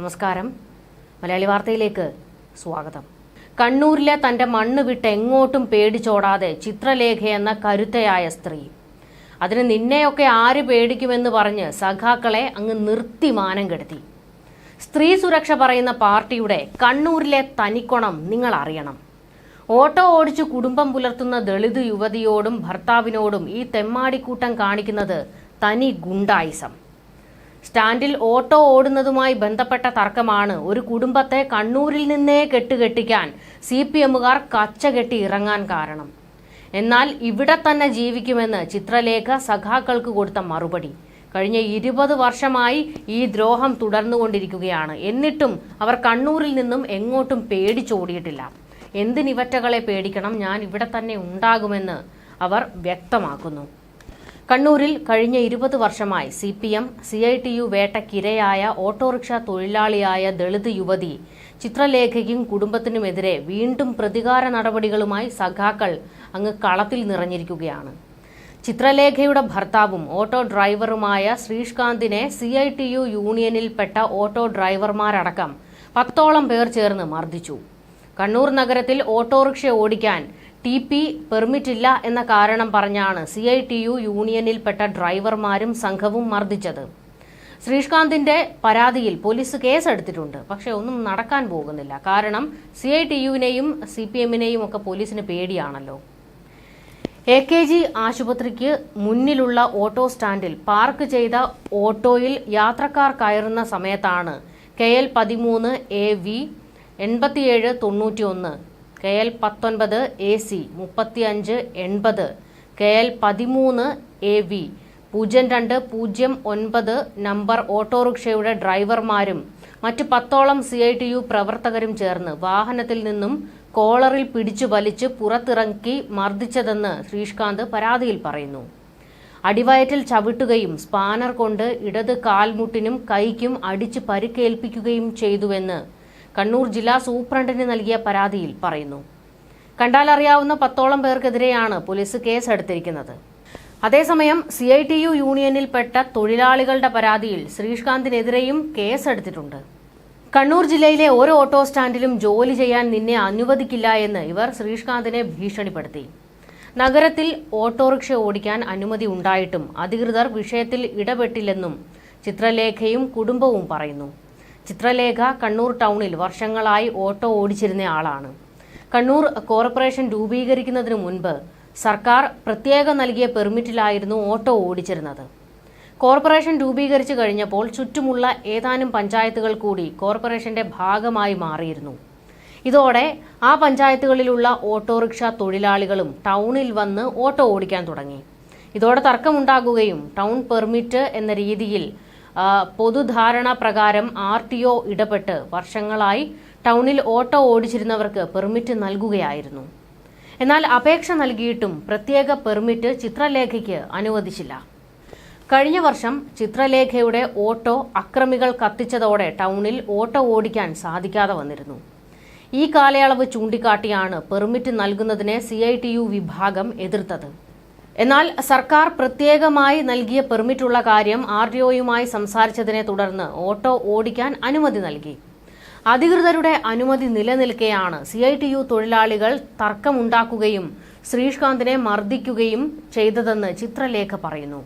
നമസ്കാരം. മലയാളി വാർത്തയിലേക്ക് സ്വാഗതം. കണ്ണൂരിലെ തന്റെ മണ്ണ് വിട്ട് എങ്ങോട്ടും പേടിച്ചോടാതെ ചിത്രലേഖ എന്ന കരുത്തയായ സ്ത്രീ. അതിന് നിന്നെയൊക്കെ ആര് പേടിക്കുമെന്ന് പറഞ്ഞ് സഖാക്കളെ അങ്ങ് നിർത്തി മാനം കെടുത്തി. സ്ത്രീ സുരക്ഷ പറയുന്ന പാർട്ടിയുടെ കണ്ണൂരിലെ തനിക്കൊണം നിങ്ങൾ അറിയണം. ഓട്ടോ ഓടിച്ചു കുടുംബം പുലർത്തുന്ന ദളിത് യുവതിയോടും ഭർത്താവിനോടും ഈ തെമ്മാടിക്കൂട്ടം കാണിക്കുന്നത് തനി ഗുണ്ടായിസം. സ്റ്റാൻഡിൽ ഓട്ടോ ഓടുന്നതുമായി ബന്ധപ്പെട്ട തർക്കമാണ്. ഒരു കുടുംബത്തെ കണ്ണൂരിൽ നിന്നേ കെട്ടുകെട്ടിക്കാൻ സി പി എമ്മുകാർ കച്ചകെട്ടി ഇറങ്ങാൻ കാരണം. എന്നാൽ ഇവിടെ തന്നെ ജീവിക്കുമെന്ന് ചിത്രലേഖ സഖാക്കൾക്ക് കൊടുത്ത മറുപടി. കഴിഞ്ഞ ഇരുപത് വർഷമായി ഈ ദ്രോഹം തുടർന്നുകൊണ്ടിരിക്കുകയാണ്. എന്നിട്ടും അവർ കണ്ണൂരിൽ നിന്നും എങ്ങോട്ടും പേടിച്ചോടിയിട്ടില്ല. എന്തിനിവറ്റകളെ പേടിക്കണം? ഞാൻ ഇവിടെ തന്നെ ഉണ്ടാകുമെന്ന് അവർ വ്യക്തമാക്കുന്നു. കണ്ണൂരിൽ കഴിഞ്ഞ ഇരുപത് വർഷമായി C P M C I T U വേട്ടക്കിരയായ autorickshaw തൊഴിലാളിയായ ദളിത് യുവതി ചിത്രലേഖയും കുടുംബത്തിനുമെതിരെ വീണ്ടും പ്രതികാര നടപടികളുമായി സഖാക്കൾ അങ്ങ് കളത്തിൽ നിറഞ്ഞിരിക്കുകയാണ്. ചിത്രലേഖയുടെ ഭർത്താവും ഓട്ടോ ഡ്രൈവറുമായ ശ്രീഷ്കാന്തിനെ സി ഐ ടി യു യൂണിയനിൽപ്പെട്ട ഓട്ടോ ഡ്രൈവർമാരടക്കം പത്തോളം പേർ ചേർന്ന് മർദ്ദിച്ചു. കണ്ണൂർ നഗരത്തിൽ ഓട്ടോറിക്ഷ ഓടിക്കാൻ ടി പി പെർമിറ്റില്ല എന്ന കാരണം പറഞ്ഞാണ് സി ഐ ടി യു യൂണിയനിൽപ്പെട്ട ഡ്രൈവർമാരും സംഘവും മർദ്ദിച്ചത്. ശ്രീഷ്കാന്തിന്റെ പരാതിയിൽ പോലീസ് കേസെടുത്തിട്ടുണ്ട്. പക്ഷേ ഒന്നും നടക്കാൻ പോകുന്നില്ല. കാരണം സി ഐ ടി യുവിനെയും സി പി എമ്മിനെയും ഒക്കെ പോലീസിന് പേടിയാണല്ലോ. എ കെ ജി ആശുപത്രിക്ക് മുന്നിലുള്ള ഓട്ടോ സ്റ്റാൻഡിൽ പാർക്ക് ചെയ്ത ഓട്ടോയിൽ യാത്രക്കാർ കയറുന്ന സമയത്താണ് കെ എൽ പതിമൂന്ന് എ വി എൺപത്തിയേഴ് തൊണ്ണൂറ്റി ഒന്ന് കെ എൽ പത്തൊൻപത് എ സി മുപ്പത്തിയഞ്ച് എൺപത് കെ എൽ പതിമൂന്ന് എ വി പൂജ്യം രണ്ട് പൂജ്യം ഒൻപത് നമ്പർ ഓട്ടോറിക്ഷയുടെ ഡ്രൈവർമാരും മറ്റ് പത്തോളം സി ഐ ടി യു പ്രവർത്തകരും ചേർന്ന് വാഹനത്തിൽ നിന്നും കോളറിൽ പിടിച്ചു വലിച്ച് പുറത്തിറക്കി മർദ്ദിച്ചതെന്ന് ശ്രീഷ്കാന്ത് പരാതിയിൽ പറയുന്നു. അടിവയറ്റിൽ ചവിട്ടുകയും സ്പാനർ കൊണ്ട് ഇടത് കാൽമുട്ടിനും കൈക്കും അടിച്ച് പരിക്കേൽപ്പിക്കുകയും ചെയ്തുവെന്ന് കണ്ണൂർ ജില്ലാ സൂപ്രണ്ടിന് നൽകിയ പരാതിയിൽ പറയുന്നു. കണ്ടാലറിയാവുന്ന പത്തോളം പേർക്കെതിരെയാണ് പോലീസ് കേസെടുത്തിരിക്കുന്നത്. അതേസമയം സി ഐ ടി യു യൂണിയനിൽപ്പെട്ട തൊഴിലാളികളുടെ പരാതിയിൽ ശ്രീഷ്കാന്തിനെതിരെയും കേസെടുത്തിട്ടുണ്ട്. കണ്ണൂർ ജില്ലയിലെ ഓരോ ഓട്ടോ സ്റ്റാൻഡിലും ജോലി ചെയ്യാൻ നിന്നെ അനുവദിക്കില്ല എന്ന് ഇവർ ശ്രീകാന്തിനെ ഭീഷണിപ്പെടുത്തി. നഗരത്തിൽ ഓട്ടോറിക്ഷ ഓടിക്കാൻ അനുമതി ഉണ്ടായിട്ടും അധികൃതർ വിഷയത്തിൽ ഇടപെട്ടില്ലെന്നും ചിത്രലേഖയും കുടുംബവും പറയുന്നു. ചിത്രലേഖ കണ്ണൂർ ടൗണിൽ വർഷങ്ങളായി ഓട്ടോ ഓടിച്ചിരുന്ന ആളാണ്. കണ്ണൂർ കോർപ്പറേഷൻ രൂപീകരിക്കുന്നതിന് മുൻപ് സർക്കാർ പ്രത്യേകം നൽകിയ പെർമിറ്റിലായിരുന്നു ഓട്ടോ ഓടിച്ചിരുന്നത്. കോർപ്പറേഷൻ രൂപീകരിച്ചു കഴിഞ്ഞപ്പോൾ ചുറ്റുമുള്ള ഏതാനും പഞ്ചായത്തുകൾ കൂടി കോർപ്പറേഷന്റെ ഭാഗമായി മാറിയിരുന്നു. ഇതോടെ ആ പഞ്ചായത്തുകളിലുള്ള ഓട്ടോറിക്ഷ തൊഴിലാളികളും ടൗണിൽ വന്ന് ഓട്ടോ ഓടിക്കാൻ തുടങ്ങി. ഇതോടെ തർക്കമുണ്ടാകുകയും ടൗൺ പെർമിറ്റ് എന്ന രീതിയിൽ പൊതുധാരണ പ്രകാരം ആർ ടി ഒ ഇടപെട്ട് വർഷങ്ങളായി ടൗണിൽ ഓട്ടോ ഓടിച്ചിരുന്നവർക്ക് പെർമിറ്റ് നൽകുകയായിരുന്നു. എന്നാൽ അപേക്ഷ നൽകിയിട്ടും പ്രത്യേക പെർമിറ്റ് ചിത്രലേഖയ്ക്ക് അനുവദിച്ചില്ല. കഴിഞ്ഞ വർഷം ചിത്രലേഖയുടെ ഓട്ടോ അക്രമികൾ കത്തിച്ചതോടെ ടൗണിൽ ഓട്ടോ ഓടിക്കാൻ സാധിക്കാതെ വന്നിരുന്നു. ഈ കാലയളവ് ചൂണ്ടിക്കാട്ടിയാണ് പെർമിറ്റ് നൽകുന്നതിനെ സി വിഭാഗം എതിർത്തത്. എന്നാൽ സർക്കാർ പ്രത്യേകമായി നൽകിയ പെർമിറ്റുള്ള കാര്യം ആർ ഡി ഒയുമായി സംസാരിച്ചതിനെ തുടർന്ന് ഓട്ടോ ഓടിക്കാൻ അനുമതി നൽകി. അധികൃതരുടെ അനുമതി നിലനിൽക്കെയാണ് സി ഐ ടി യു തൊഴിലാളികൾ തർക്കമുണ്ടാക്കുകയും ശ്രീഷ്കാന്തിനെ മർദ്ദിക്കുകയും ചെയ്തതെന്ന് ചിത്രലേഖ പറയുന്നു.